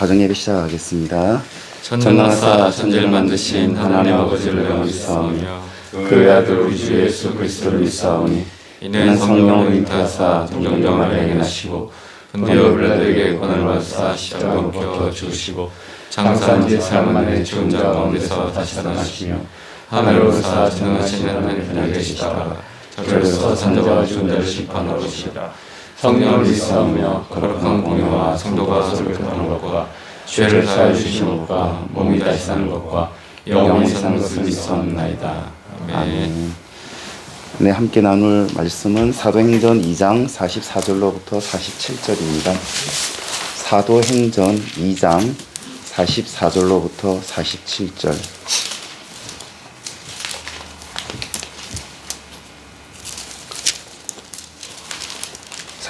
가정예배 시작하겠습니다. 전능하사 천지를 만드신 하나님 아버지를 영원히사오며 그의 아들 우리 주 예수 그리스도를 믿사오니 이는 성령을 잉태하사 동정녀 마리아에게 나시고 본디오 빌라도에게 권한을 받으사 십자가 못 죽으시고 장사한 지 사흘 만에 죽은 자 가운데서 다시 살아나시며 하늘로 오사 전능하신 하나님 편에 계시다가 저들에서 산자와 죽은 자를 심판하러 오시리라 성령을 믿사오며 거룩한 공유와 성도가 서로 교통하는 것과 죄를 사해 주시는 것과 몸이 다시 사는 것과 영원히 사는 것을 믿사옵나이다. 아멘. 네, 함께 나눌 말씀은 사도행전 2장 44절로부터 47절입니다. 사도행전 2장 44절로부터 47절.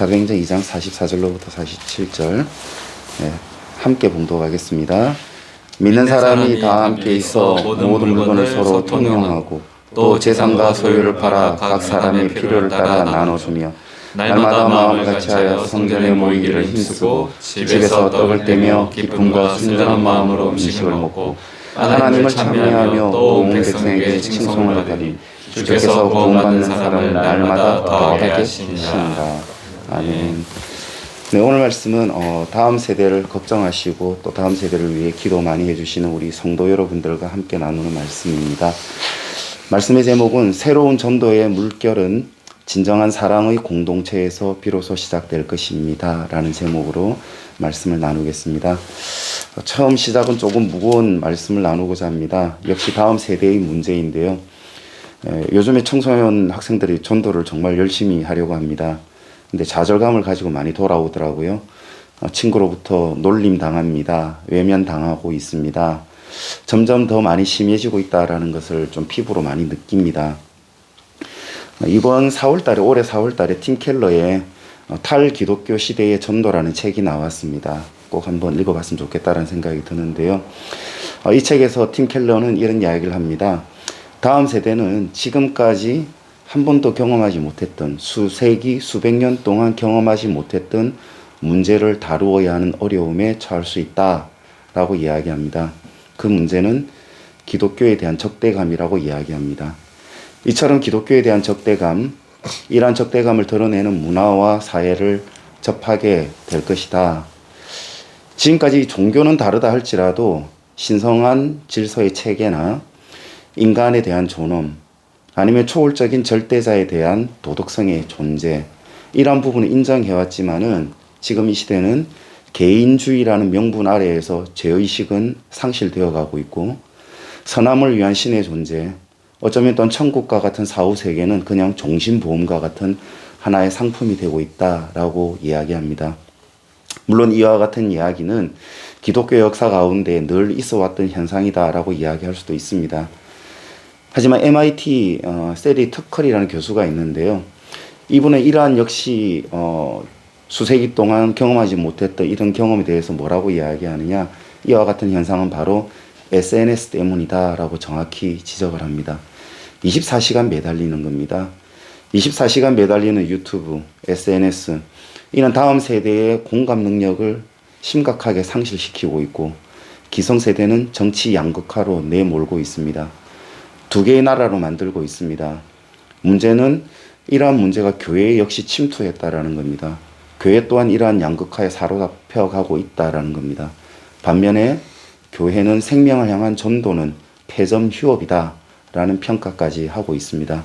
사도행전 2장 44절로부터 47절. 네, 함께 봉독하겠습니다. 믿는 사람이 다 함께 있어 모든 물건을 서로 통용하고 또 재산과 소유를 팔아 각 사람의 필요를 따라 나눠주며 날마다 마음을 같이하여 성전에 모이기를 힘쓰고 집에서 떡을 떼며 기쁨과 순전한 마음으로 음식을 먹고 하나님을 찬미하며 또온 백성에게 칭송을 하더니 주께서 구원받는 사람을 날마다 더하게 하신다. 아멘. 네, 오늘 말씀은 어, 다음 세대를 걱정하시고 또 다음 세대를 위해 기도 많이 해주시는 우리 성도 여러분들과 함께 나누는 말씀입니다. 말씀의 제목은 새로운 전도의 물결은 진정한 사랑의 공동체에서 비로소 시작될 것입니다. 라는 제목으로 말씀을 나누겠습니다. 어, 처음 시작은 조금 무거운 말씀을 나누고자 합니다. 역시 다음 세대의 문제인데요. 에, 요즘에 청소년 학생들이 전도를 정말 열심히 하려고 합니다. 근데 좌절감을 가지고 많이 돌아오더라고요. 어, 친구로부터 놀림 당합니다. 외면 당하고 있습니다. 점점 더 많이 심해지고 있다라는 것을 좀 피부로 많이 느낍니다. 어, 이번 4월달에 올해 4월달에 팀 켈러의 어, 탈 기독교 시대의 전도라는 책이 나왔습니다. 꼭 한번 읽어봤으면 좋겠다는 생각이 드는데요. 어, 이 책에서 팀 켈러는 이런 이야기를 합니다. 다음 세대는 지금까지 한 번도 경험하지 못했던 수세기, 수백 년 동안 경험하지 못했던 문제를 다루어야 하는 어려움에 처할 수 있다라고 이야기합니다. 그 문제는 기독교에 대한 적대감이라고 이야기합니다. 이처럼 기독교에 대한 적대감, 이러한 적대감을 드러내는 문화와 사회를 접하게 될 것이다. 지금까지 종교는 다르다 할지라도 신성한 질서의 체계나 인간에 대한 존엄, 아니면 초월적인 절대자에 대한 도덕성의 존재, 이러한 부분을 인정해왔지만은 지금 이 시대는 개인주의라는 명분 아래에서 죄의식은 상실되어 가고 있고 선함을 위한 신의 존재, 어쩌면 또 천국과 같은 사후 세계는 그냥 종신보험과 같은 하나의 상품이 되고 있다라고 이야기합니다. 물론 이와 같은 이야기는 기독교 역사 가운데 늘 있어 왔던 현상이다라고 이야기할 수도 있습니다. 하지만 MIT 어, 세리 터컬이라는 교수가 있는데요. 이분은 이러한 역시 어, 수세기 동안 경험하지 못했던 이런 경험에 대해서 뭐라고 이야기하느냐 이와 같은 현상은 바로 SNS 때문이다라고 정확히 지적을 합니다. 24시간 매달리는 겁니다. 24시간 매달리는 유튜브, SNS 이는 다음 세대의 공감 능력을 심각하게 상실시키고 있고 기성세대는 정치 양극화로 내몰고 있습니다. 두 개의 나라로 만들고 있습니다. 문제는 이러한 문제가 교회에 역시 침투했다라는 겁니다. 교회 또한 이러한 양극화에 사로잡혀 가고 있다라는 겁니다. 반면에 교회는 생명을 향한 전도는 폐점 휴업이다라는 평가까지 하고 있습니다.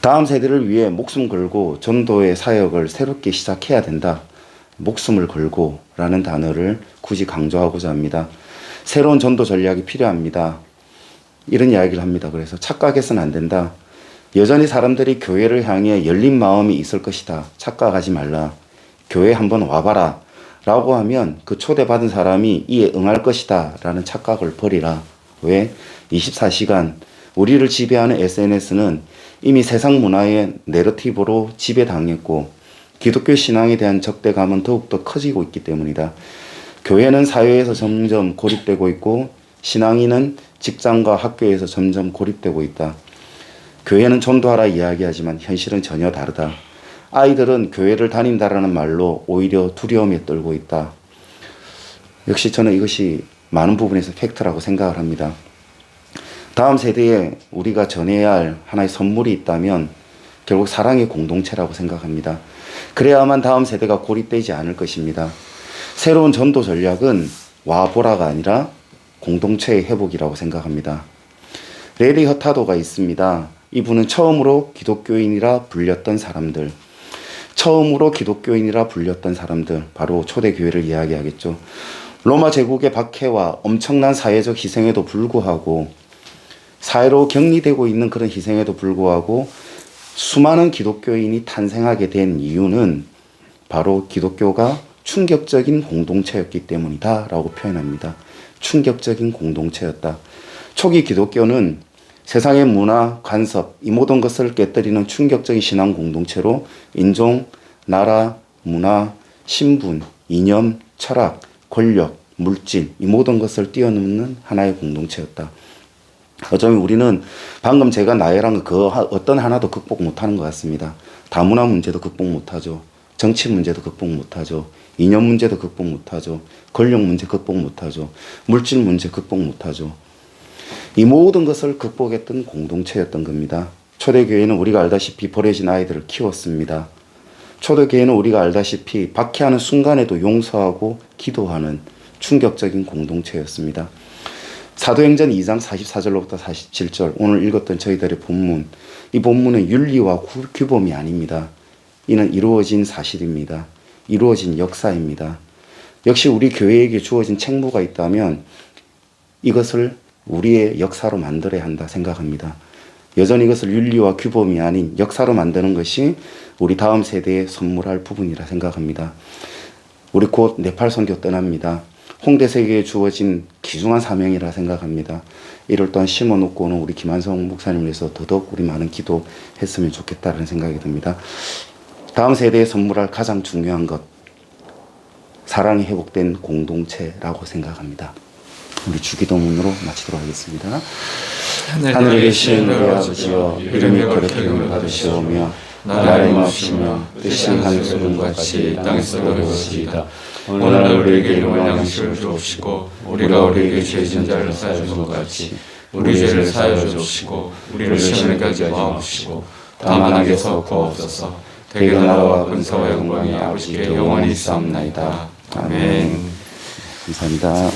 다음 세대를 위해 목숨 걸고 전도의 사역을 새롭게 시작해야 된다. 목숨을 걸고 라는 단어를 굳이 강조하고자 합니다. 새로운 전도 전략이 필요합니다. 이런 이야기를 합니다. 그래서 착각해서는 안 된다. 여전히 사람들이 교회를 향해 열린 마음이 있을 것이다. 착각하지 말라. 교회 한번 와봐라. 라고 하면 그 초대받은 사람이 이에 응할 것이다. 라는 착각을 버리라. 왜? 24시간 우리를 지배하는 SNS는 이미 세상 문화의 내러티브로 지배당했고 기독교 신앙에 대한 적대감은 더욱더 커지고 있기 때문이다. 교회는 사회에서 점점 고립되고 있고 신앙인은 직장과 학교에서 점점 고립되고 있다. 교회는 전도하라 이야기하지만 현실은 전혀 다르다. 아이들은 교회를 다닌다라는 말로 오히려 두려움에 떨고 있다. 역시 저는 이것이 많은 부분에서 팩트라고 생각을 합니다. 다음 세대에 우리가 전해야 할 하나의 선물이 있다면 결국 사랑의 공동체라고 생각합니다. 그래야만 다음 세대가 고립되지 않을 것입니다. 새로운 전도 전략은 와보라가 아니라 공동체의 회복이라고 생각합니다. 레리 허타도가 있습니다. 이분은 처음으로 기독교인이라 불렸던 사람들, 처음으로 기독교인이라 불렸던 사람들, 바로 초대교회를 이야기하겠죠. 로마 제국의 박해와 엄청난 사회적 희생에도 불구하고 사회로 격리되고 있는 그런 희생에도 불구하고 수많은 기독교인이 탄생하게 된 이유는 바로 기독교가 충격적인 공동체였기 때문이다라고 표현합니다. 충격적인 공동체였다. 초기 기독교는 세상의 문화, 간섭, 이 모든 것을 깨뜨리는 충격적인 신앙 공동체로 인종, 나라, 문화, 신분, 이념, 철학, 권력, 물질, 이 모든 것을 뛰어넘는 하나의 공동체였다. 어쩌면 우리는 방금 제가 나열한 그 하- 어떤 하나도 극복 못하는 것 같습니다. 다문화 문제도 극복 못하죠. 정치 문제도 극복 못하죠. 이념 문제도 극복 못하죠. 권력 문제 극복 못하죠. 물질 문제 극복 못하죠. 이 모든 것을 극복했던 공동체였던 겁니다. 초대교회는 우리가 알다시피 버려진 아이들을 키웠습니다. 초대교회는 우리가 알다시피 박해하는 순간에도 용서하고 기도하는 충격적인 공동체였습니다. 사도행전 2장 44절로부터 47절 오늘 읽었던 저희들의 본문 이 본문은 윤리와 구- 규범이 아닙니다. 이는 이루어진 사실입니다. 이루어진 역사입니다. 역시 우리 교회에게 주어진 책무가 있다면 이것을 우리의 역사로 만들어야 한다 생각합니다. 여전히 이것을 윤리와 규범이 아닌 역사로 만드는 것이 우리 다음 세대에 선물할 부분이라 생각합니다. 우리 곧 네팔 선교 떠납니다. 홍대 세계에 주어진 귀중한 사명이라 생각합니다. 이럴 동안 심어놓고는 우리 김한성 목사님을 위해서 더더욱 우리 많은 기도했으면 좋겠다는 생각이 듭니다. 다음 세대에 선물할 가장 중요한 것 사랑이 회복된 공동체라고 생각합니다. 우리 주기도문으로 마치도록 하겠습니다. 하늘에 계신 우리 아버지여 이름이 거룩히 받으시오며 나라의 마옵시며 뜻이 하늘에서 는 같이 땅에서도 이루어지이다. 오늘날 우리에게 일용할 양식을 주옵시고 우리가 우리에게 죄 지은 자를 사하여 준것 같이 우리 죄를 사하여 주옵시고 우리를 시험에 가지 마옵시고 다만 악에서 구하옵소서 대개 나라와 근사와 영광이 아버지께 영원히 있사옵나이다 아멘 감사합니다.